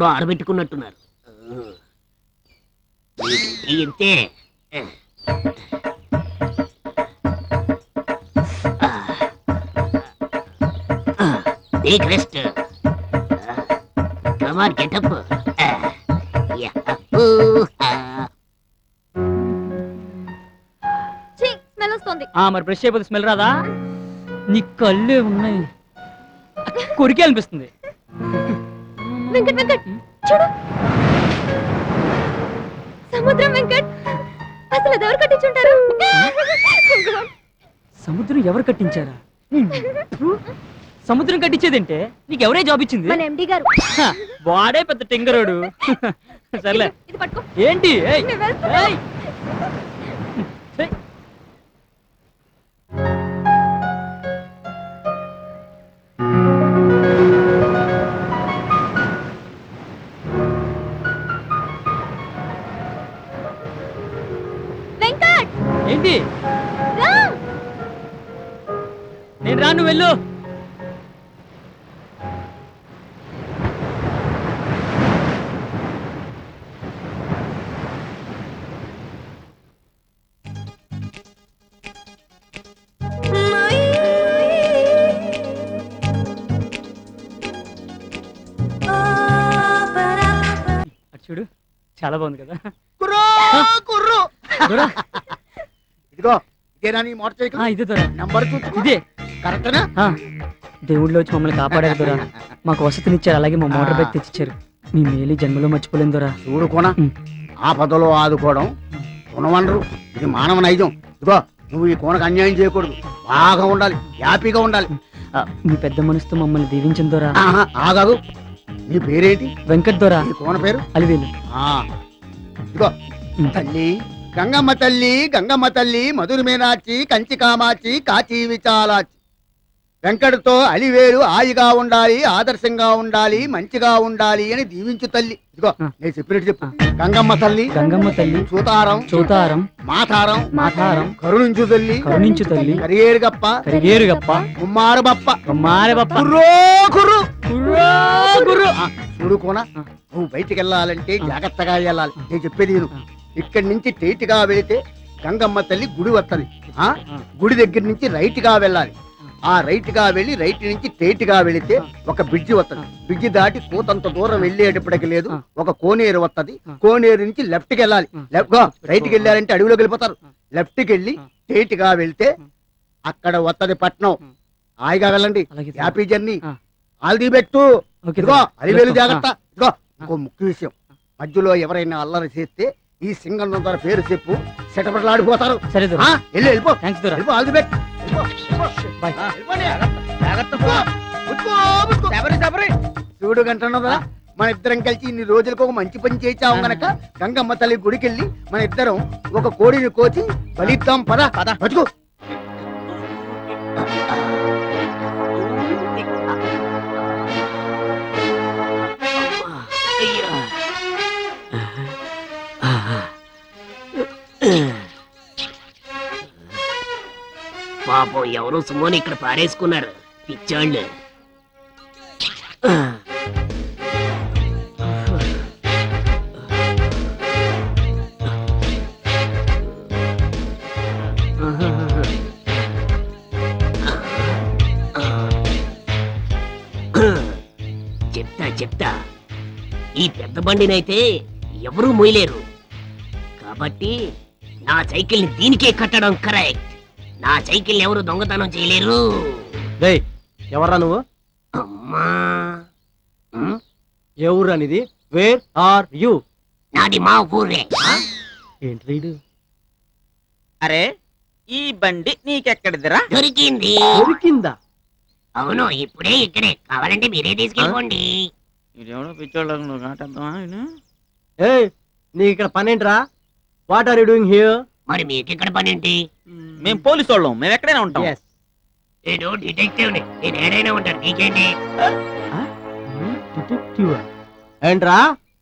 ఎవరో ఆడబెట్టుకున్నట్టున్నారు ఈ ఇంతే. Take rest come on get up ఛీ, స్మెల్ వస్తుంది. ఆ మరి బ్రష్ అయిపోతే స్మెల్ రాదా? నీ కళ్ళే ఉన్నాయి కొరికే అనిపిస్తుంది వెంకట్ వెంకట్ చూడు. సముద్రం వెంకట్. అసలు ఎవరు కట్టించుంటారు? సముద్రం ఎవరు కట్టించారా? సముద్రం కట్టించేదంటే? నీకు ఎవరే జాబ్ ఇచ్చింది? మన ఎండి గారు. వాడే పెద్ద టింగరోడు. సర్లే. ఏంటి. ఏయ్. ఏంటి? నేను రాను వెళ్ళు. చూడు చాలా బాగుంది కదా. కుర్రో కుర్రు. ఇదిగో ఇదేనా నీ మోటార్ సైకిల్? ఇదే దొరా. నంబర్ చూసుకో ఇదే. కరెక్టేనా దేవుళ్ళు వచ్చి మమ్మల్ని కాపాడారు దొరా. మాకు వసతినిచ్చారు అలాగే మా మోటార్ బైక్ తెచ్చిచ్చారు. మీ మేలు జన్మలో మర్చిపోలేం దొరా. చూడు కొన ఉమ్. ఆపదలో ఆదుకోవడం గుణవనరు ఇది మానవ నైజం. ఇదిగో నువ్వు ఈ కోనకు అన్యాయం చేయకూడదు. బాగా ఉండాలి హ్యాపీగా ఉండాలి. మీ పెద్ద మనసుతో మమ్మల్ని దీవించిన దొరా. ఆగాగు నీ పేరేంటి? వెంకట్ దొరా. కోన పేరు? అలివేలు. ఆ. ఇదిగో. తల్లి గంగమ్మ తల్లి గంగమ్మ తల్లి మధుర మీనాచి కంచి కామాచి కాచి విచాలాచి వెంకటతో అలివేలు హాయిగా ఉండాలి ఆదర్శంగా ఉండాలి మంచిగా ఉండాలి అని దీవించు తల్లి ఇదిగో. నేను చెప్పినట్టు చెప్పు గంగమ్మ తల్లి గంగమ్మ తల్లి చూతారం చూతారం మాతారం మాతారం కరుణించు తల్లి కరుణించు తల్లి కరియేరు గప్ప కరిగేరు గప్ప కుమ్మారు బప్ప మారే బప్ప కుర్రో కుర్రు కుర్రా గుర్రు ఆ, చూడు కోన ఆ. నువ్వు బయటికి వెళ్ళాలంటే. జాగ్రత్తగా వెళ్ళాలి నేను చెప్పేది. ఇక్కడి నుంచి స్ట్రైట్గా వెళితే గంగమ్మ తల్లి గుడి వస్తది ఆ. గుడి దగ్గర నుంచి రైట్గా వెళ్ళాలి ఆ రైట్గా వెళ్ళి రైట్ నుంచి స్ట్రైట్గా వెళితే. ఒక బ్రిడ్జి వస్తది. బ్రిడ్జి దాటి కూతంత దూరం వెళ్ళేటప్పటికి లేదు. ఒక కోనేరు వస్తది. కోనేరు నుంచి లెఫ్ట్కి వెళ్ళాలి. లెఫ్ట్ రైట్కి వెళ్ళాలంటే అడవిలోకి వెళ్ళిపోతారు. లెఫ్ట్కి వెళ్ళి. స్ట్రైట్గా వెళ్తే. అక్కడ వస్తది పట్నం. హాయిగా వెళ్ళండి. హ్యాపీ జర్నీ ఆ. ఆల్ ది బెట్టు ఓకే ఇదిగో. అలివేలు ఆ. జాగ్రత్త ఇదిగో ఇంకో ముఖ్య విషయం మధ్యలో ఎవరైనా అల్లరి చేస్తే ఈ సింగం ద్వారా పేరు చెప్పు. సెటపట్లాడిపోతారు. సరే దొరా. వెళ్ళు వెళ్ళిపో. థ్యాంక్స్ దొరా. వెళ్ళిపో ఆల్ ది బెస్ట్. బాయ్. చూడు గంటన్నది మన ఇద్దరం కలిసి ఇన్ని రోజులకు ఒక మంచి పని చేసాం గనక గంగమ్మ తల్లి గుడికి వెళ్ళి మన ఇద్దరం ఒక కోడిని కోచి బలిద్దాం పద. పద. బతుకు. పాపం ఎవరో సుమోని ఇక్కడ పారేసుకున్నారు. పిచ్చాళ్ళు. చెప్తా చెప్తా. ఈ పెద్ద బండినైతే ఎవరూ మోయలేరు. కాబట్టి నా సైకిల్ని దీనికే కట్టడం కరెక్ట్. నా సైకిల్ ఎవరు దొంగతనం చేయలేరు. రేయ్ ఎవర్రా నువ్వు? అమ్మా. ఏ ఊరు అనేది వేర్ ఆర్ యు నాది మా ఊరే? ఏంటి రీడు అరే ఈ బండి నీకెక్కడిదిరా? దొరికింది. దొరికిందా? అవును ఇప్పుడే ఇక్కడే. కావాలంటే మీరే తీసుకెళ్ళిపోండి. ఇదేమో పిచ్చోళ్ళకు నువ్వు కాటేద్దామా ఈయన? ఏ నీకు ఇక్కడ పని ఏంట్రా what are you doing here మరి మీకు ఇక్కడ పని ఏంటి మేం పోలీసు వాళ్ళం మేము ఎక్కడైనా ఉంటాం నేను డిటెక్టివ్ని. నేను ఏడైనా ఉంటాను. నీకేంటి? డిటెక్టివ్? ఏంట్రా?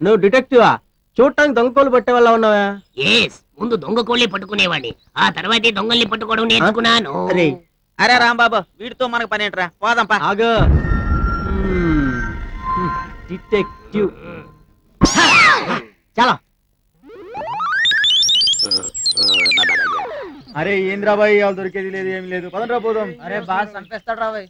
నువ్వు డిటెక్టివా? చూడటానికి దొంగకోలు పట్టే వాళ్ళ ఉన్నావా? ఎస్ ముందు దొంగ కోళ్ళి పట్టుకునేవాడిని. ఆ తర్వాతే దొంగల్ని పట్టుకోవడం నేర్చుకున్నాను. అరే. అరే రాంబాబు వీడితో మనకు పని ఏంట్రా పోదాంపా ఆగు. డిటెక్టివ్. చాలా. అరే ఏంద్రాబాయ్ వాళ్ళు దొరికేది లేదు ఏం లేదు పదండ్రా పోదాం అరే బాగా చంపేస్తాడు రాబాయ్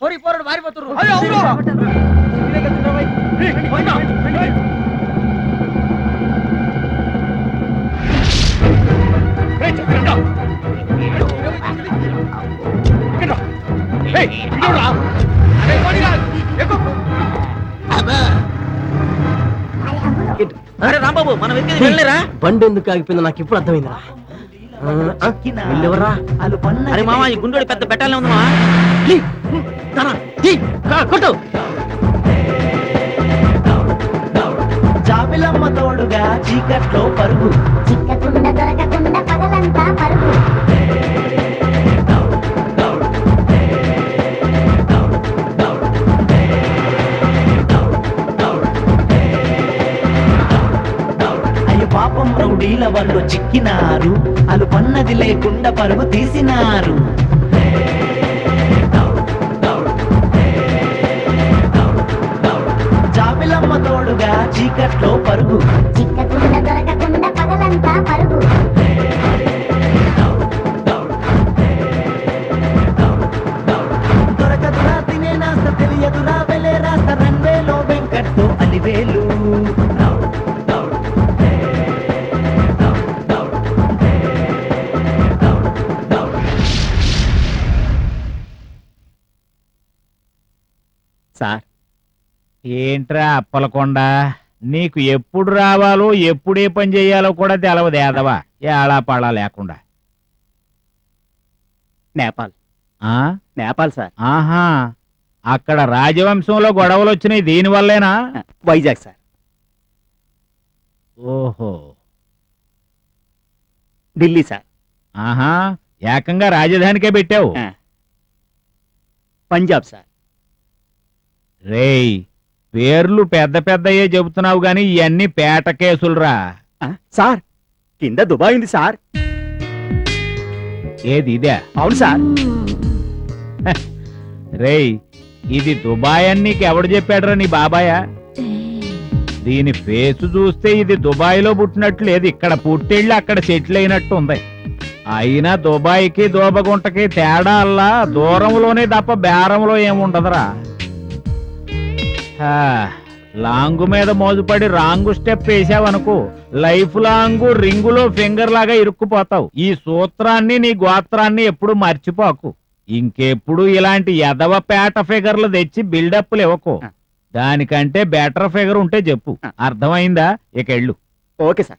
పోరి పోరాడు మారిపోతున్నారు అబ్బా అరే రాంబాబు మనం ఎక్కేది వెళ్ళలేరా? బండి ఎందుకు ఆగిపోయిందో నాకు ఇప్పుడు అర్థమైందిరా? అరే మామ ఈ గుండోడి పెద్ద ఉంది కొట్టు. జాబిలమ్మ తోడుగా చీకట్లో పరుగు. చిక్కకుండా దొరకకుండా పగలంతా పరుగు. రౌడీల వాళ్ళు చిక్కినారు. అలు పన్నది లేకుండా పరుగు తీసినారు. జాబిలమ్మ తోడుగా చీకట్లో పరుగు. దొరకదురా తినే నాస్త తెలియదురా. ఏంట్రా అప్పలకొండ? నీకు ఎప్పుడు రావాలో ఎప్పుడు పని చేయాలో కూడా తెలవదు ఏదవా ఏళా లేకుండా. నేపాల్. ఆ? నేపాల్ సార్. ఆహా. అక్కడ రాజవంశంలో గొడవలు వచ్చినాయి దీని వల్లేనా వైజాగ్ సార్. ఓహో. ఢిల్లీ సార్. ఆహా. ఏకంగా రాజధానికే పెట్టావు. పంజాబ్ సార్. రేయ్ పేర్లు పెద్ద పెద్దయే చెబుతున్నావు గాని ఇవన్నీ పేట కేసులురా. ఆ, సార్ కింద దుబాయ్ ఉంది సార్. ఏది ఇదే? అవును సార్. రేయ్ ఇది దుబాయ్ అని నీకు ఎవడు చెప్పాడురా నీ బాబాయా? దీని ఫేస్ చూస్తే ఇది దుబాయ్లో పుట్టినట్లు లేదు. ఇక్కడ పుట్టెళ్ళి అక్కడ సెటిల్ అయినట్టు ఉంది అయినా దుబాయ్కి దోబగుంటకి తేడా అల్లా దూరంలోనే తప్ప బేరంలో ఏముండదురా. లాంగు మీద మోజుపడి రాంగు స్టెప్ వేసావనుకో లైఫ్ లాంగ్ రింగులో ఫింగర్ లాగా ఇరుక్కుపోతావు. ఈ సూత్రాన్ని నీ గోత్రాన్ని ఎప్పుడు మర్చిపోకు. ఇంకెప్పుడు ఇలాంటి ఎదవ పేట ఫిగర్లు తెచ్చి బిల్డప్లు ఇవ్వకు. దానికంటే బెటర్ ఫిగర్ ఉంటే చెప్పు. అర్థమైందా? ఇక ఎళ్ళు ఓకే సార్.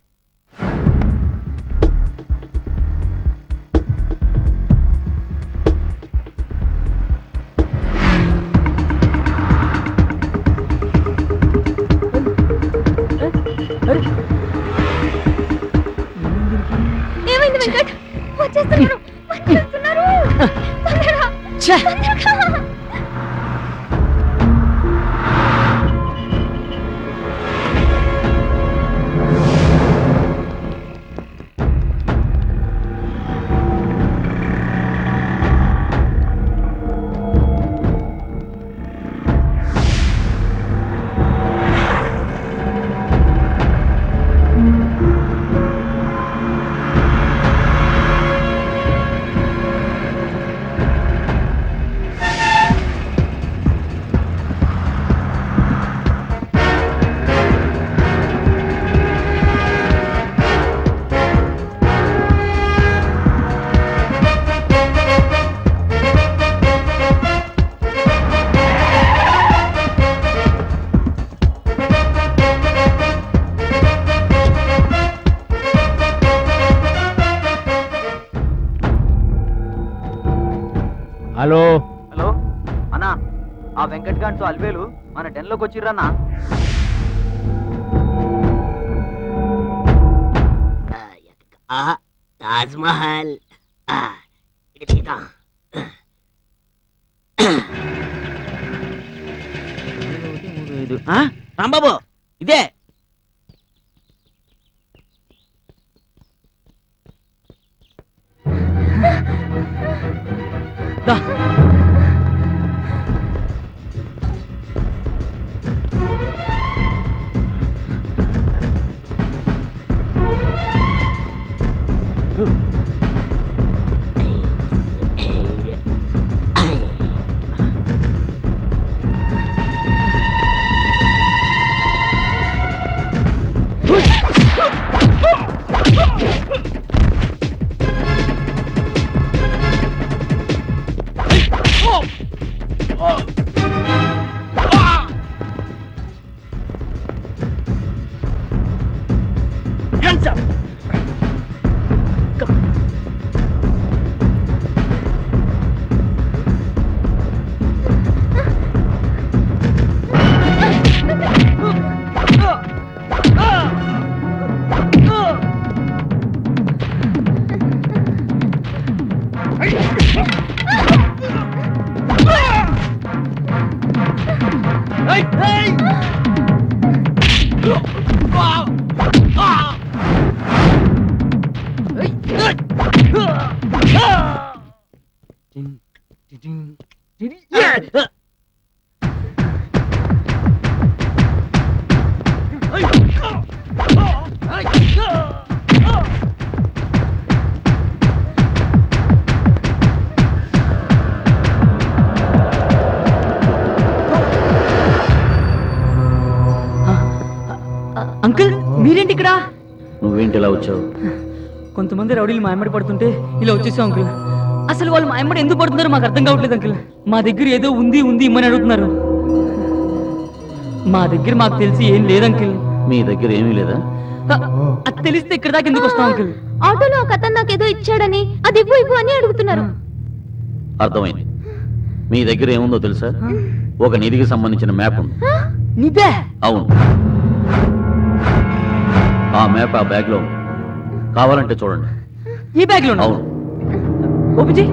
హలో? హలో? అన్నా ఆ వెంకట్ గాంతో అల్వేలు మన డెన్లోకి వచ్చిర్రన్నా ఆ తాజ్ మహల్ ఆ, ఇది. 知。అంకుల్ మీరేంటి ఇక్కడ? నువ్వేంటి ఇలా వచ్చావు? కొంతమంది రౌడీలు మాయమ్మడి పడుతుంటే ఇలా వచ్చేసాం అంకుల్. అసలు వాళ్ళు మాయమ్మడి ఎందుకు పడుతున్నారో మాకు అర్థం కావట్లేదు అంకుల్. మా దగ్గర ఏదో ఉంది ఉంది ఇమ్మని అడుగుతున్నారు. మా దగ్గర మాకు తెలిసి ఏం లేదు అంకుల్. మీ దగ్గర ఏమీ లేదా? అది తెలిస్తే ఇక్కడ దాకా ఎందుకు వస్తాం అంకుల్? ఆటోలో ఒక అతను నాకేదో ఇచ్చాడని అది ఇవ్వు ఇవ్వు అని అడుగుతున్నారు. అర్థమైంది. మీ దగ్గర ఏముందో తెలుసా? ఒక నిధికి సంబంధించిన మ్యాప్ ఉంది. నిదే అవును. ఆ మ్యాప్ ఆ బ్యాగ్లో ఉంది. కావాలంటే చూడండి. ఈ బ్యాగ్లో అవును. ఓపిజీ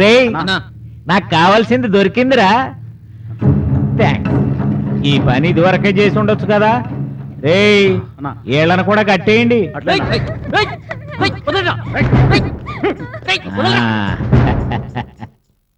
రే నాకు కావాల్సింది దొరికిందిరా. థాంక్స్. ఈ పని ఇదివరకే చేసి ఉండొచ్చు కదా. రే ఏళ్ళను కూడా కట్టేయండి. ఆ.